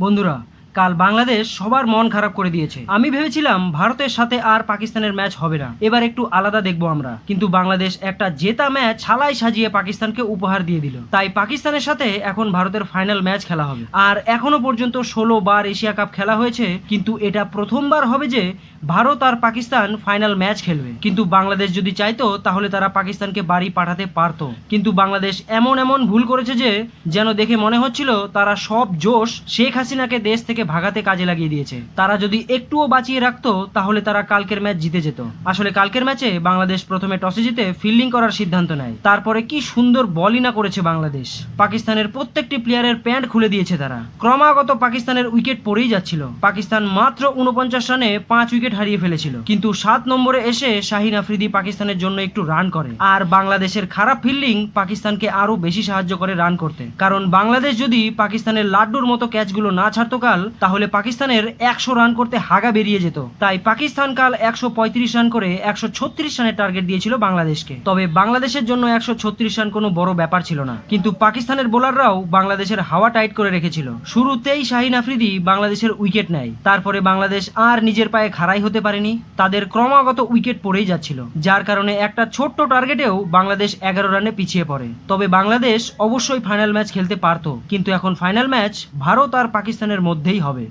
বন্ধুরা কাল বাংলাদেশ সবার মন খারাপ করে দিয়েছে। আমি ভেবেছিলাম ভারতের সাথে আর পাকিস্তানের ম্যাচ হবে না। এবার একটু আলাদা দেখব আমরা। কিন্তু বাংলাদেশ একটা জেতা ম্যাচ ছালাই সাজিয়ে পাকিস্তানকে উপহার দিয়ে দিল। তাই পাকিস্তানের সাথে এখন ভারতের ফাইনাল ম্যাচ খেলা হবে। আর এখনও পর্যন্ত ষোলো বার এশিয়া কাপ খেলা হয়েছে, কিন্তু এটা প্রথমবার হবে যে ভারত আর পাকিস্তান ফাইনাল ম্যাচ খেলবে। কিন্তু বাংলাদেশ যদি চাইতো, তাহলে তারা পাকিস্তানকে বাড়ি পাঠাতে পারতো। কিন্তু বাংলাদেশ এমন এমন ভুল করেছে যে, যেন দেখে মনে হচ্ছিল তারা সব জোশ শেখ হাসিনাকে দেশ থেকে ভাগাতে কাজে লাগিয়ে দিয়েছে। তারা যদি একটুও বাঁচিয়ে রাখতো, তাহলে তারা কালকের ম্যাচ জিতে যেত। আসলে কালকের ম্যাচে বাংলাদেশ প্রথমে টসে জিতে ফিল্ডিং করার সিদ্ধান্ত নেয়। তারপরে কি সুন্দর বলই না করেছে বাংলাদেশ। পাকিস্তানের প্রত্যেকটি প্লেয়ারের প্যান্ট খুলে দিয়েছে তারা। ক্রমাগত পাকিস্তানের উইকেট পড়েই যাচ্ছিল। পাকিস্তান মাত্র উনপঞ্চাশ রানে পাঁচ উইকেট হারিয়ে ফেলেছিল। কিন্তু সাত নম্বরে এসে শাহিন আফ্রিদি পাকিস্তানের জন্য একটু রান করে। আর বাংলাদেশের খারাপ ফিল্ডিং পাকিস্তানকে আরও বেশি সাহায্য করে রান করতে। কারণ বাংলাদেশ যদি পাকিস্তানের লাড্ডুর মতো ক্যাচগুলো না ছাড়তো কাল তাহলে পাকিস্তানের একশো রান করতে হাগা বেরিয়ে যেত। তাই পাকিস্তান কাল একশো পঁয়ত্রিশ রান করে একশো ছত্রিশ রানের টার্গেট দিয়েছিল বাংলাদেশকে। তবে বাংলাদেশের জন্য একশো ছত্রিশ রান কোনো বড় ব্যাপার ছিল না। কিন্তু পাকিস্তানের বোলাররাও বাংলাদেশের হাওয়া টাইট করে রেখেছিল। শুরুতেই শাহিন আফ্রিদি বাংলাদেশের উইকেট নেয়। তারপরে বাংলাদেশ আর নিজের পায়ে খাড়াই হতে পারেনি। তাদের ক্রমাগত উইকেট পড়েই যাচ্ছিল। যার কারণে একটা ছোট্ট টার্গেটেও বাংলাদেশ এগারো রানে পিছিয়ে পড়ে। তবে বাংলাদেশ অবশ্যই ফাইনাল ম্যাচ খেলতে পারতো। কিন্তু এখন ফাইনাল ম্যাচ ভারত আর পাকিস্তানের মধ্যেই হবে